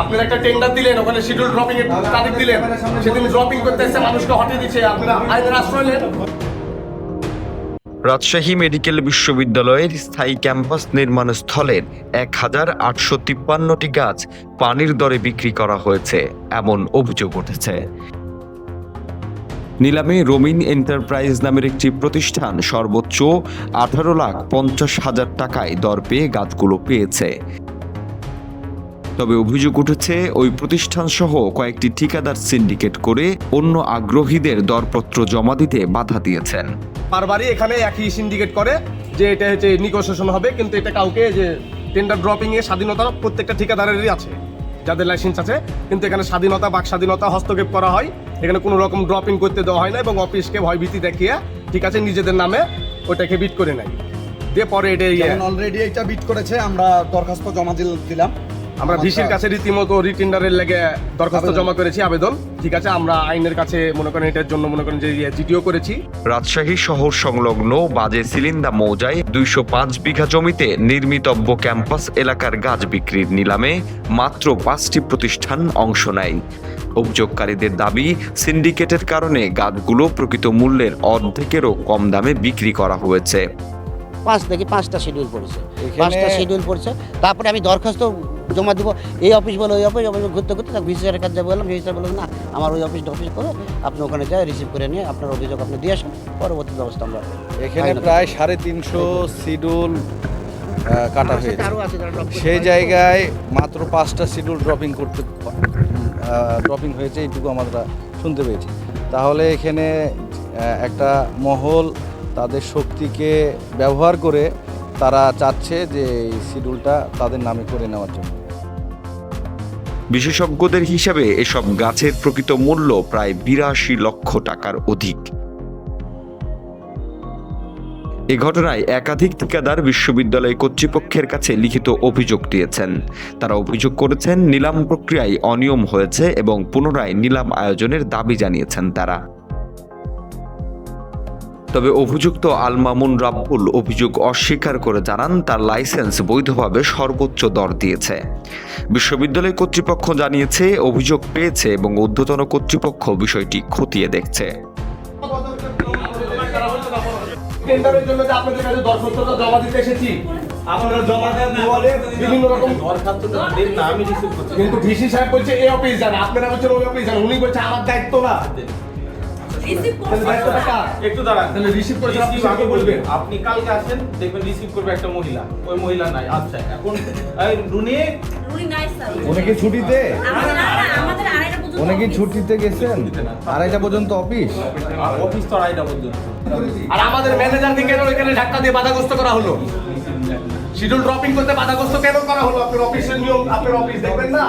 আপনারা একটা টেন্ডার দিলেন, ওখানে শিডিউল ড্রপিং এর তারিখ দিলেন, সেদিন ড্রপিং করতে এসে মানুষকে হটিয়ে দিচ্ছে, আপনারা আইনের আশ্রয় নেন। রাজশাহী মেডিকেল বিশ্ববিদ্যালয়ের স্থায়ী ক্যাম্পাস নির্মাণ স্থলের এক হাজার আটশো তিপ্পান্নটি গাছ পানির দরে বিক্রি করা হয়েছে, এমন অভিযোগ উঠেছে। নিলামে রোমিন এন্টারপ্রাইজ নামের একটি প্রতিষ্ঠান সর্বোচ্চ আঠারো লাখ পঞ্চাশ হাজার টাকায় দর পেয়ে গাছগুলো পেয়েছে। তবে অভিযোগ উঠেছে ওই প্রতিষ্ঠান সহ কয়েকটি ঠিকাদার সিন্ডিকেট করে অন্য আগ্রহীদের দরপত্র জমা দিতে বাধা দিয়েছেন। বারবারই এখানে একই সিন্ডিকেট করে যে এটা হচ্ছে নিগোসিয়েশন হবে কিন্তু এটা কাউকে যে টেন্ডার ড্রপিং এর স্বাধীনতা প্রত্যেকটা ঠিকাদারেরই আছে যাদের লাইসেন্স আছে। কিন্তু এখানে স্বাধীনতা বাক স্বাধীনতা হস্তক্ষেপ করা হয়। এখানে কোনো রকম ড্রপিং করতে দেওয়া হয় না এবং অফিসকে ভয়ভীতি দেখিয়ে ঠিক আছে নিজেদের নামে ওটাকে বিট করে নেয়। দিয়ে পরে এটা ইয়ে অলরেডি এটা বিট করেছে আমরা দরখাস্ত জমা দিল- দিলাম। আমরা ভিসির কাছে রীতিমতো রিটেন্ডারের লেগে দরখাস্ত জমা করেছি আবেদন। ঠিক আছে আমরা আইনের কাছে মনে করেন এটার জন্য মনে করেন যে জিডিও করেছি। রাজশাহী শহর সংলগ্ন বাজে সিলিন্দা মৌজায় দুইশো পাঁচ বিঘা জমিতে নির্মিতব্য ক্যাম্পাস এলাকার গাছ বিক্রির নিলামে মাত্র পাঁচটি প্রতিষ্ঠান অংশ নেয়। অভিযোগকারীদের দাবি সিন্ডিকেটের কারণে গাছগুলো প্রকৃত মূল্যের অর্ধেকেরও কম দামে বিক্রি করা হয়েছে। পাঁচ থেকে পাঁচটা শিডিউল পড়েছে। পাঁচটা শিডিউল পড়েছে। তারপরে আমি দরখাস্ত জমা দিব এই অফিস বলে ওই অফিস অফিস ঘুরতে ঘুরতে তাকে ভিসি স্যারের কাছে বললাম ভিসি স্যার বললাম না আমার ওই অফিস অফিস করে আপনি ওখানে যায় রিসিভ করে নিয়ে আপনার অভিযোগ আপনি দিয়ে আসুন পরবর্তী ব্যবস্থা আমরা এখানে প্রায় সাড়ে তিনশো শিডিউল কাটা হয়েছে। সেই জায়গায় মাত্র পাঁচটা শিডিউল ড্রপিং করতে ড্রপিং হয়েছে এইটুকু আমরা শুনতে পেয়েছি। তাহলে এখানে একটা মহল তাদের শক্তিকে ব্যবহার করে তারা চাচ্ছে যে এই শিডিউলটা তাদের নামে করে নেওয়ার জন্য। বিশেষজ্ঞদের হিসাবে এসব গাছের প্রকৃত মূল্য প্রায় বিরাশি লক্ষ টাকার অধিক। এ ঘটনায় একাধিক ঠিকাদার বিশ্ববিদ্যালয় কর্তৃপক্ষের কাছে লিখিত অভিযোগ দিয়েছেন। তারা অভিযোগ করেছেন, নিলাম প্রক্রিয়ায় অনিয়ম হয়েছে এবং পুনরায় নিলাম আয়োজনের দাবি জানিয়েছেন তারা। তবে অভিযুক্ত আল মামুন রাব্বুল অভিযোগ অস্বীকার করে জানান তার লাইসেন্স বৈধভাবে সর্বোচ্চ দর দিয়েছে। বিশ্ববিদ্যালয় কর্তৃপক্ষ জানিয়েছে অভিযোগ পেয়েছে এবং ঊর্ধ্বতন কর্তৃপক্ষ বিষয়টি খতিয়ে দেখছে। টেন্ডারের জন্য যে আপনাদের কাছে দরখাস্তটা জমা দিতে এসেছি আপনারা জমা দেন বলে বিভিন্ন রকম দরখাস্তটা দেন না আমি রিসিভ করছি। কিন্তু ভিসি সাহেব বলছে এই অফিস যান। আপনারা বলছেন ওই অফিস যান। উনি বলছে আমার দায়িত্ব না? একটু দাঁড়ান। তাহলে receive করেছেন, আপনি আগে আগে বলবেন। বলবেন আপনি কালকে আসেন দেখবেন রিসিভ করবে একটা মহিলা। ওই মহিলা নাই। আচ্ছা এখন এই রুনি? নাই স্যার। উনি ছুটিতে? আমাদের না, না, আমাদের আড়াইটা পর্যন্ত অফিস। ছুটিতে গেছেন? আড়াইটা পর্যন্ত অফিস অফিস তো আড়াইটা পর্যন্ত। আর আমাদের ম্যানেজারকে কেন এখানে ধাক্কা দিয়ে বাধাগ্রস্ত করা হলো? শিডিউল ড্রপিং করতে বাধাগ্রস্ত কেন করা হলো? আপনার অফিসের নিয়ম আপনার অফিস দেখবেন না?